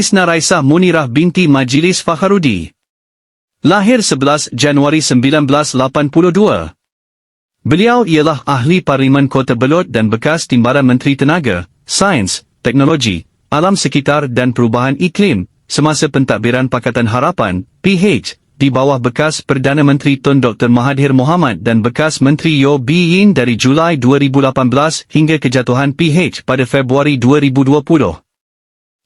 Isna Raisa Munirah binti Majlis Fakharudi. Lahir 11 Januari 1982. Beliau ialah ahli Parlimen Kota Belot dan bekas Timbaran Menteri Tenaga, Sains, Teknologi, Alam Sekitar dan Perubahan Iklim semasa pentadbiran Pakatan Harapan, PH, di bawah bekas Perdana Menteri Tun Dr. Mahathir Mohamad dan bekas Menteri Yo Bi Yin dari Julai 2018 hingga kejatuhan PH pada Februari 2020.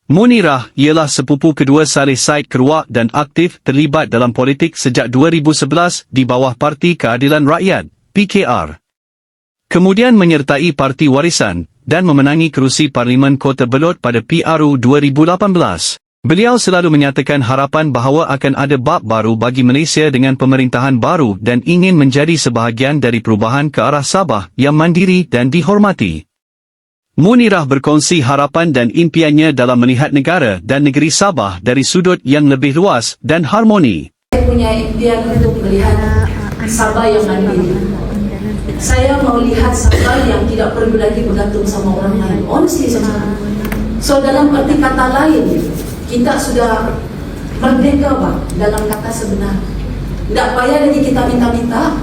Munirah ialah sepupu kedua Saleh Said Keruak dan aktif terlibat dalam politik sejak 2011 di bawah Parti Keadilan Rakyat, PKR. Kemudian menyertai Parti Warisan dan memenangi kerusi Parlimen Kota Belot pada PRU 2018. Beliau selalu menyatakan harapan bahawa akan ada bab baru bagi Malaysia dengan pemerintahan baru dan ingin menjadi sebahagian dari perubahan ke arah Sabah yang mandiri dan dihormati. Munirah berkongsi harapan dan impiannya dalam melihat negara dan negeri Sabah dari sudut yang lebih luas dan harmoni. Saya punya impian untuk melihat Sabah yang mandiri. Saya mau lihat Sabah yang tidak perlu lagi bergantung sama orang lain. Honestly cakap. So dalam arti kata lain, kita sudah merdeka bang dalam kata sebenar. Tidak payah lagi kita minta-minta.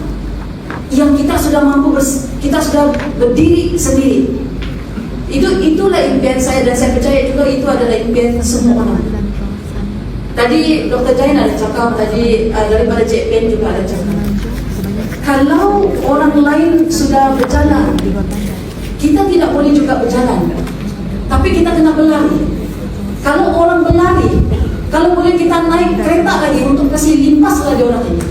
Yang kita sudah mampu, kita sudah berdiri sendiri. Itu itulah impian saya dan saya percaya juga itu adalah impian semua orang. Tadi Dr. Jain ada cakap, tadi uh, daripada Ben juga ada cakap. Kalau orang lain sudah berjalan, kita tidak boleh juga berjalan. Tapi kita kena berlari. Kalau orang berlari, kalau boleh kita naik kereta lagi untuk kasih limpas lagi orang ini.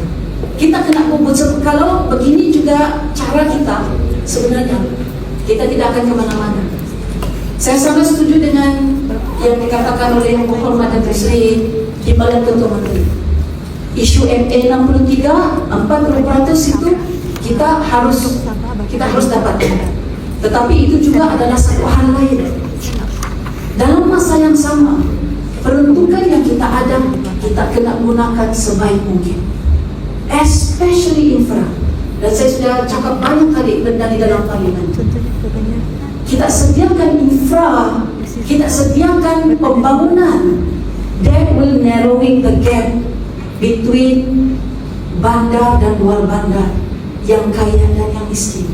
Kita kena kumpul. Kalau begini juga cara kita, sebenarnya kita tidak akan ke mana-mana. Saya sangat setuju dengan yang dikatakan oleh Yang Berhormat Datuk Seri Timbalan Ketua Menteri. Isu MA 63, 40% itu kita harus kita harus dapatkan. Tetapi itu juga adalah satu hal lain. Dalam masa yang sama, peruntukan yang kita ada, kita kena gunakan sebaik mungkin. Especially infra. Dan saya sudah cakap banyak kali benda di dalam parlimen kita sediakan infra, kita sediakan pembangunan that will narrowing the gap between bandar dan luar bandar yang kaya dan yang miskin.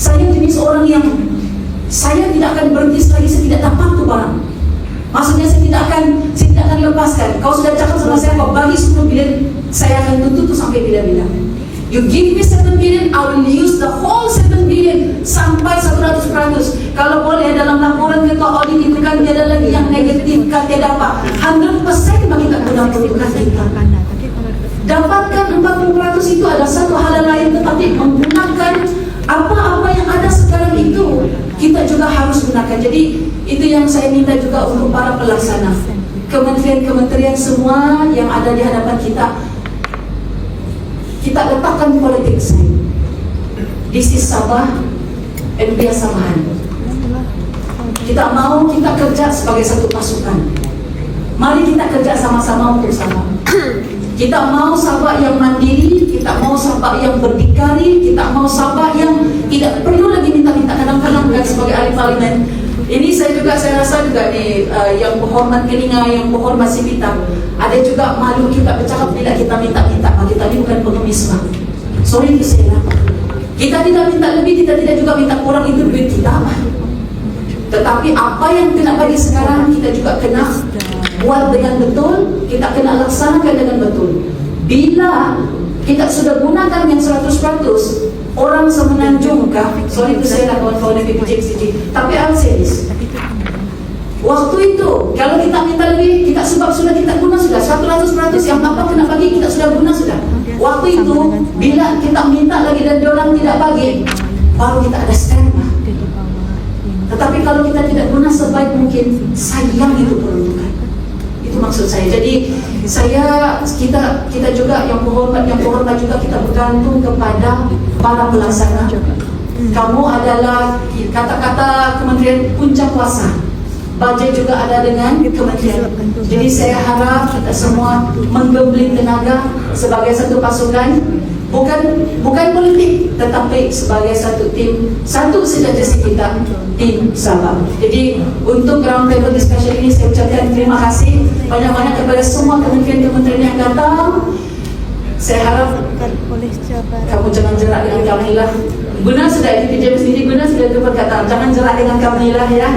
Saya jenis orang yang saya tidak akan berhenti selagi saya tidak dapat tu barang. Maksudnya saya tidak akan saya tidak akan lepaskan. Kau sudah cakap sama saya kau bagi 10 bilion, saya akan tuntut tu sampai bila-bila. You give me 7 billion, I will use the whole 7 billion sampai 100%. Kalau boleh dalam laporan ketua audit itu kan tiada lagi yang negatif, kan tiada apa. 100% bagi tak guna kita. Dapatkan 40% itu adalah satu hal lain tetapi menggunakan apa-apa yang ada sekarang itu kita juga harus gunakan. Jadi itu yang saya minta juga untuk para pelaksana. Kementerian-kementerian semua yang ada di hadapan kita kita letakkan politik saya. This is Sabah and we are. Kita mau kita kerja sebagai satu pasukan. Mari kita kerja sama-sama untuk Sabah. Kita mau Sabah yang mandiri, kita mau Sabah yang berdikari, kita mau Sabah yang tidak perlu lagi minta-minta kadang-kadang bukan sebagai ahli parlimen. Ini saya juga saya rasa juga di uh, yang berhormat Keninga, yang berhormat Sipita, ada juga malu kita bercakap bila kita minta-minta, kita ini bukan pengemis bang. Sorry to say lah. Kita tidak minta lebih, kita tidak juga minta kurang itu duit kita bang. Tetapi apa yang kena bagi sekarang kita juga kena buat dengan betul, kita kena laksanakan dengan betul. Bila kita sudah gunakan yang 100%, orang semenanjung kah? Sorry to say lah kawan-kawan dari PPJXCG. Tapi say this. Waktu itu, kalau kita minta lebih, kita sebab sudah kita guna sudah 100% yang apa kena bagi kita sudah guna sudah. Waktu itu, bila kita minta lagi dan orang tidak bagi, baru kita ada stand kalau kita tidak guna sebaik mungkin, sayang itu peruntukan. Itu maksud saya. Jadi saya kita kita juga yang berhormat yang berhormat juga kita bergantung kepada para pelaksana. Kamu adalah kata-kata Kementerian Puncak Kuasa. Budget juga ada dengan kementerian. Jadi saya harap kita semua menggembling tenaga sebagai satu pasukan bukan bukan politik tetapi sebagai satu tim satu saja jasi kita tim Sabah. Jadi untuk round table discussion ini saya ucapkan terima kasih banyak-banyak kepada semua kementerian-kementerian yang datang. Saya harap kamu jangan jerak dengan kami lah. Guna sudah itu sendiri guna sudah itu perkataan jangan jerak dengan kami lah ya.